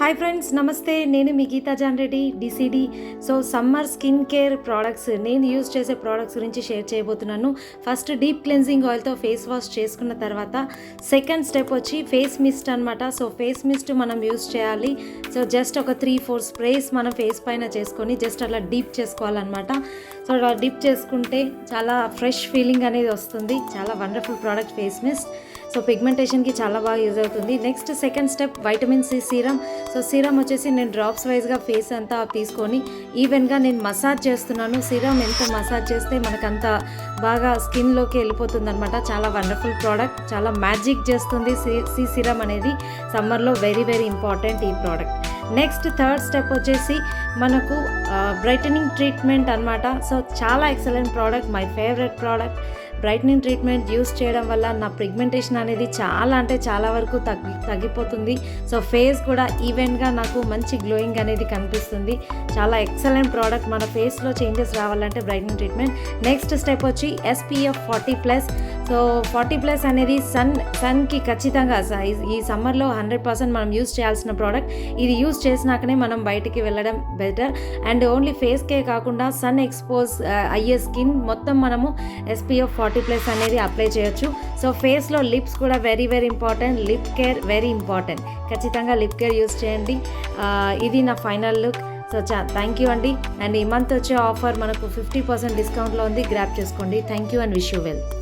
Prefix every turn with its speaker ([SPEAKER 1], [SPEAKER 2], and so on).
[SPEAKER 1] Hi friends నమస్తే. నేను మీ Geetha John Reddy DCD so summer skin care products నేను యూజ్ చేసే ప్రోడక్ట్స్ గురించి షేర్ చేయబోతున్నాను. ఫస్ట్ డీప్ క్లెన్జింగ్ ఆయిల్తో ఫేస్ వాష్ చేసుకున్న తర్వాత సెకండ్ స్టెప్ వచ్చి ఫేస్ మిస్ట్ అనమాట సో ఫేస్ మిస్ట్ మనం యూజ్ చేయాలి. సో జస్ట్ ఒక త్రీ ఫోర్ స్ప్రేస్ మనం ఫేస్ పైన చేసుకొని జస్ట్ అలా డీప్ చేసుకోవాలన్నమాట. సో అలా డీప్ చేసుకుంటే చాలా ఫ్రెష్ ఫీలింగ్ అనేది వస్తుంది. చాలా wonderful product face mist so పిగ్మెంటేషన్కి చాలా బాగా యూజ్ అవుతుంది. Next second step vitamin C serum so serum వచ్చేసి నేను డ్రాప్స్ వైజ్గా ఫేస్ అంతా తీసుకొని ఈవెన్గా నేను మసాజ్ చేస్తున్నాను. సీరం ఎంత మసాజ్ చేస్తే మనకంత బాగా స్కిన్లోకి వెళ్ళిపోతుంది అనమాట చాలా వండర్ఫుల్ ప్రోడక్ట్. చాలా మ్యాజిక్ చేస్తుంది సి సి సీరం అనేది. సమ్మర్లో వెరీ వెరీ ఇంపార్టెంట్ ఈ ప్రోడక్ట్. నెక్స్ట్ థర్డ్ స్టెప్ వచ్చేసి మనకు బ్రైటనింగ్ ట్రీట్మెంట్ అనమాట సో చాలా excellent product. My favourite product. Brightening treatment use చేయడం వల్ల నా పిగ్మెంటేషన్ అనేది చాలా అంటే చాలా వరకు తగ్గి తగ్గిపోతుంది. సో ఫేస్ కూడా ఈవెన్గా నాకు మంచి గ్లోయింగ్ అనేది కనిపిస్తుంది. చాలా ఎక్సలెంట్ ప్రోడక్ట్ మన ఫేస్లో చేంజెస్ రావాలంటే బ్రైట్నింగ్ ట్రీట్మెంట్. నెక్స్ట్ స్టెప్ వచ్చి SPF forty plus. So forty plus అనేది సన్ సన్కి ఖచ్చితంగా స- ఈ- సమ్మర్లో హండ్రెడ్ పర్సెంట్ మనం యూస్ చేయాల్సిన ప్రోడక్ట్. ఇది యూస్ చేసినాకనే మనం బయటికి వెళ్ళడం బెటర్. అండ్ ఓన్లీ ఫేస్కే కాకుండా సన్ ఎక్స్పోజ్ అయ్యే స్కిన్ మొత్తం మనము ఎస్పీఎఫ్ ఫార్టీ ప్లస్ అనేది అప్లై చేయొచ్చు. సో ఫేస్లో లిప్స్ కూడా very very important. Lip care very important. ఖచ్చితంగా లిప్ కేర్ యూస్ చేయండి. ఇది నా ఫైనల్ లుక్. సో చా థ్యాంక్ యూ అండి. అండ్ ఈ మంత్ వచ్చే ఆఫర్ మనకు ఫిఫ్టీ పర్సెంట్ డిస్కౌంట్లో ఉంది. గ్రాప్ చేసుకోండి. Thank you and wish you well.